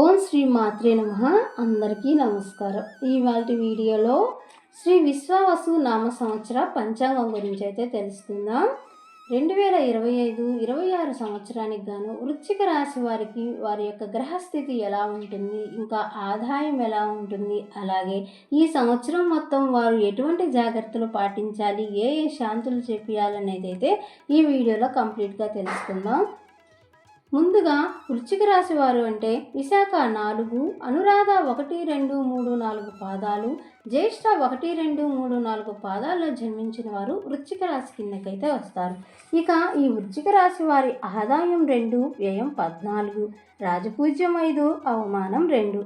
ఓం శ్రీ మాత్రే నమ. అందరికీ నమస్కారం. ఇవాళ వీడియోలో శ్రీ విశ్వావసు నామ సంవత్సర పంచాంగం గురించి అయితే తెలుసుకుందాం. రెండు వేల ఇరవై ఐదు ఇరవై ఆరు సంవత్సరానికి గాను వృశ్చిక రాశి వారికి వారి యొక్క గ్రహస్థితి ఎలా ఉంటుంది ఇంకా ఆదాయం ఎలా ఉంటుంది అలాగే ఈ సంవత్సరం మొత్తం వారు ఎటువంటి జాగ్రత్తలు పాటించాలి ఏ ఏ శాంతులు చేపియాలనేది అయితే ఈ వీడియోలో కంప్లీట్గా తెలుసుకుందాం. ముందుగా వృశ్చిక రాశి వారు అంటే విశాఖ నాలుగు అనురాధ ఒకటి రెండు మూడు నాలుగు పాదాలు జ్యేష్ఠ ఒకటి రెండు మూడు నాలుగు పాదాల్లో జన్మించిన వారు వృశ్చిక రాశి కిందకైతే వస్తారు. ఇక ఈ వృశ్చిక రాశి వారి ఆదాయం రెండు వ్యయం పద్నాలుగు రాజపూజ్యం ఐదు అవమానం రెండు.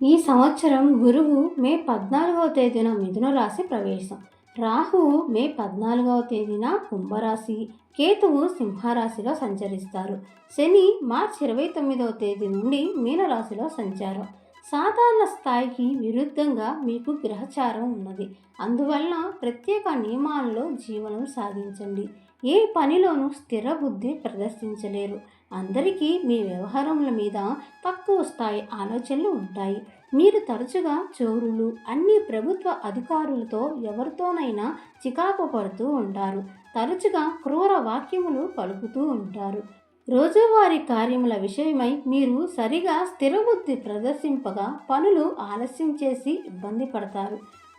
ఈ సంవత్సరం గురువు మే పద్నాలుగవ తేదీన మిథున రాశి ప్రవేశం. రాహువు మే పద్నాలుగవ తేదీన కుంభరాశి కేతువు సింహరాశిలో సంచరిస్తారు. శని మార్చి ఇరవై తొమ్మిదవ తేదీ నుండి మీనరాశిలో సంచారం. సాధారణ స్థాయికి విరుద్ధంగా మీకు గ్రహచారం ఉన్నది. అందువలన ప్రత్యేక నియమాల్లో జీవనం సాగించండి ఏ పనిలోనూ స్థిర బుద్ధి ప్రదర్శించలేరు. అందరికీ మీ వ్యవహారముల మీద తక్కువ స్థాయి ఆలోచనలు ఉంటాయి. మీరు తరచుగా చోరులు అన్ని ప్రభుత్వ అధికారులతో ఎవరితోనైనా చికాకు పడుతూ ఉంటారు. తరచుగా క్రూర వాక్యములు పలుకుతూ ఉంటారు. రోజువారీ కార్యముల విషయమై మీరు సరిగా స్థిరబుద్ధి ప్రదర్శింపగా పనులు ఆలస్యం చేసి ఇబ్బంది పడతారు.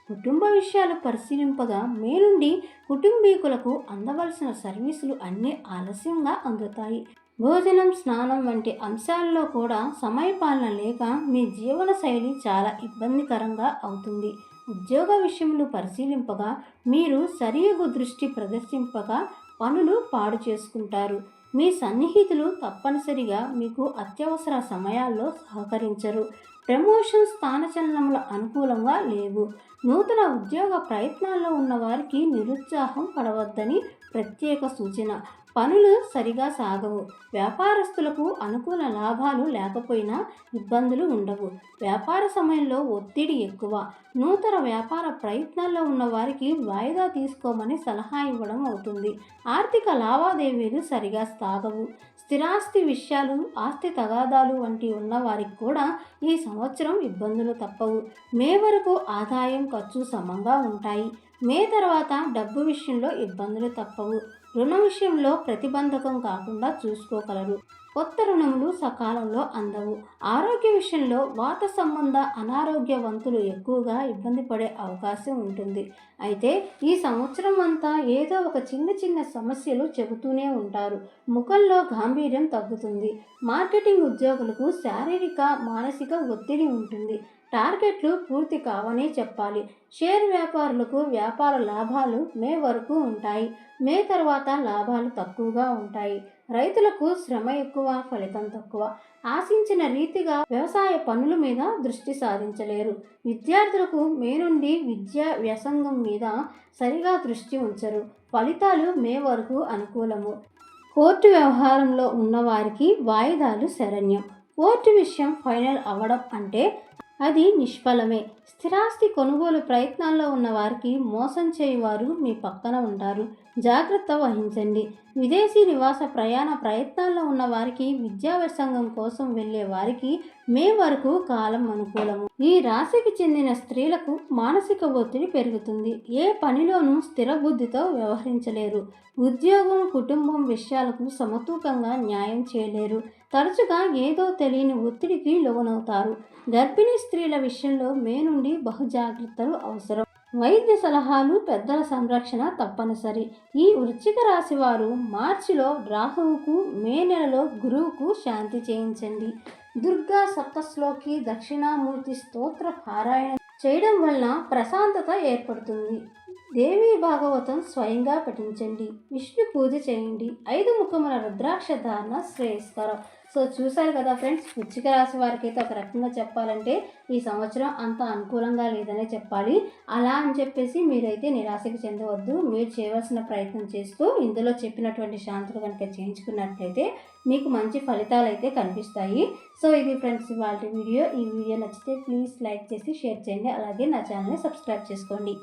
కుటుంబ విషయాలు పరిశీలింపగా మీ నుండి కుటుంబీకులకు అందవలసిన సర్వీసులు అన్నీ ఆలస్యంగా అందుతాయి. భోజనం స్నానం వంటి అంశాల్లో కూడా సమయపాలన లేక మీ జీవన శైలి చాలా ఇబ్బందికరంగా అవుతుంది. ఉద్యోగ విషయములు పరిశీలింపగా మీరు సరియగు దృష్టి ప్రదర్శింపగా పనులు పాడు చేసుకుంటారు. మీ సన్నిహితులు తప్పనిసరిగా మీకు అత్యవసర సమయాల్లో సహకరించరు. ప్రమోషన్ స్థానచలనముల అనుకూలంగా లేవు. నూతన ఉద్యోగ ప్రయత్నాల్లో ఉన్న వారికి నిరుత్సాహం పడవద్దని ప్రత్యేక సూచన. పనులు సరిగా సాగవు. వ్యాపారస్తులకు అనుకూల లాభాలు లేకపోయినా ఇబ్బందులు ఉండవు. వ్యాపార సమయంలో ఒత్తిడి ఎక్కువ. నూతన వ్యాపార ప్రయత్నాల్లో ఉన్న వారికి వాయిదా తీసుకోమని సలహా ఇవ్వడం అవుతుంది. ఆర్థిక లావాదేవీలు సరిగా సాగవు. స్థిరాస్తి విషయాలు ఆస్తి తగాదాలు వంటి ఉన్న వారికి కూడా ఈ సంవత్సరం ఇబ్బందులు తప్పవు. మే వరకు ఆదాయం ఖర్చు సమంగా ఉంటాయి. మే తర్వాత డబ్బు విషయంలో ఇబ్బందులు తప్పవు. రుణ విషయంలో ప్రతిబంధకం కాకుండా చూసుకోగలరు. కొత్త రుణములు సకాలంలో అందవు. ఆరోగ్య విషయంలో వాత సంబంధ అనారోగ్యవంతులు ఎక్కువగా ఇబ్బంది పడే అవకాశం ఉంటుంది. అయితే ఈ సంవత్సరం అంతా ఏదో ఒక చిన్న చిన్న సమస్యలు చెబుతూనే ఉంటారు. ముఖంలో గాంభీర్యం తగ్గుతుంది. మార్కెటింగ్ ఉద్యోగులకు శారీరక మానసిక ఒత్తిడి ఉంటుంది. టార్గెట్లు పూర్తి కావనే చెప్పాలి. షేర్ వ్యాపారులకు వ్యాపార లాభాలు మే వరకు ఉంటాయి. మే తర్వాత లాభాలు తక్కువగా ఉంటాయి. రైతులకు శ్రమ ఎక్కువ ఫలితం తక్కువ. ఆశించిన రీతిగా వ్యవసాయ పనుల మీద దృష్టి సాధించలేరు విద్యార్థులకు మే నుండి విద్యా వ్యాసంగం మీద సరిగా దృష్టి ఉంచరు. ఫలితాలు మే వరకు అనుకూలము. కోర్టు వ్యవహారంలో ఉన్నవారికి వాయిదాలు శరణ్యం. కోర్టు విషయం ఫైనల్ అవ్వడం అంటే అది నిష్ఫలమే. స్థిరాస్తి కొనుగోలు ప్రయత్నాల్లో ఉన్న వారికి మోసం చేయువారు మీ పక్కన ఉంటారు. జాగ్రత్త వహించండి. విదేశీ నివాస ప్రయాణ ప్రయత్నాల్లో ఉన్న వారికి విద్యా కోసం వెళ్ళే వారికి మే వరకు కాలం అనుకూలము. ఈ రాశికి చెందిన స్త్రీలకు మానసిక ఒత్తిడి పెరుగుతుంది. ఏ పనిలోనూ స్థిర బుద్ధితో వ్యవహరించలేరు. ఉద్యోగం కుటుంబం విషయాలకు సమతూకంగా న్యాయం చేయలేరు. తరచుగా ఏదో తెలియని ఒత్తిడికి లోనవుతారు. గర్భిణీ స్త్రీల విషయంలో మే నుండి బహుజాగ్రత్తలు అవసరం. వైద్య సలహాలు పెద్దల సంరక్షణ తప్పనిసరి. ఈ వృశ్చిక రాశి వారు మార్చిలో రాహువుకు మే నెలలో గురువుకు శాంతి చేయించండి. దుర్గా సప్తశ్లోకి దక్షిణామూర్తి స్తోత్ర పారాయణ చేయడం వలన ప్రశాంతత ఏర్పడుతుంది. దేవీ భాగవతం స్వయంగా పఠించండి. విష్ణు పూజ చేయండి. ఐదు ముఖముల రుద్రాక్ష ధారణ శ్రేయస్కరం. సో చూశారు కదా ఫ్రెండ్స్ వృచ్చిక రాశి వారికి అయితే ఒక రకంగా చెప్పాలంటే ఈ సంవత్సరం అంత అనుకూలంగా లేదనే చెప్పాలి. అలా అని చెప్పేసి మీరైతే నిరాశకు చెందవద్దు. మీరు చేయవలసిన ప్రయత్నం చేస్తూ ఇందులో చెప్పినటువంటి శాంతులు కనుక చేయించుకున్నట్లయితే మీకు మంచి ఫలితాలు అయితే కనిపిస్తాయి. సో ఇది ఫ్రెండ్స్ వాళ్ళ వీడియో. ఈ వీడియో నచ్చితే ప్లీజ్ లైక్ చేసి షేర్ చేయండి. అలాగే నా ఛానల్ని సబ్స్క్రైబ్ చేసుకోండి.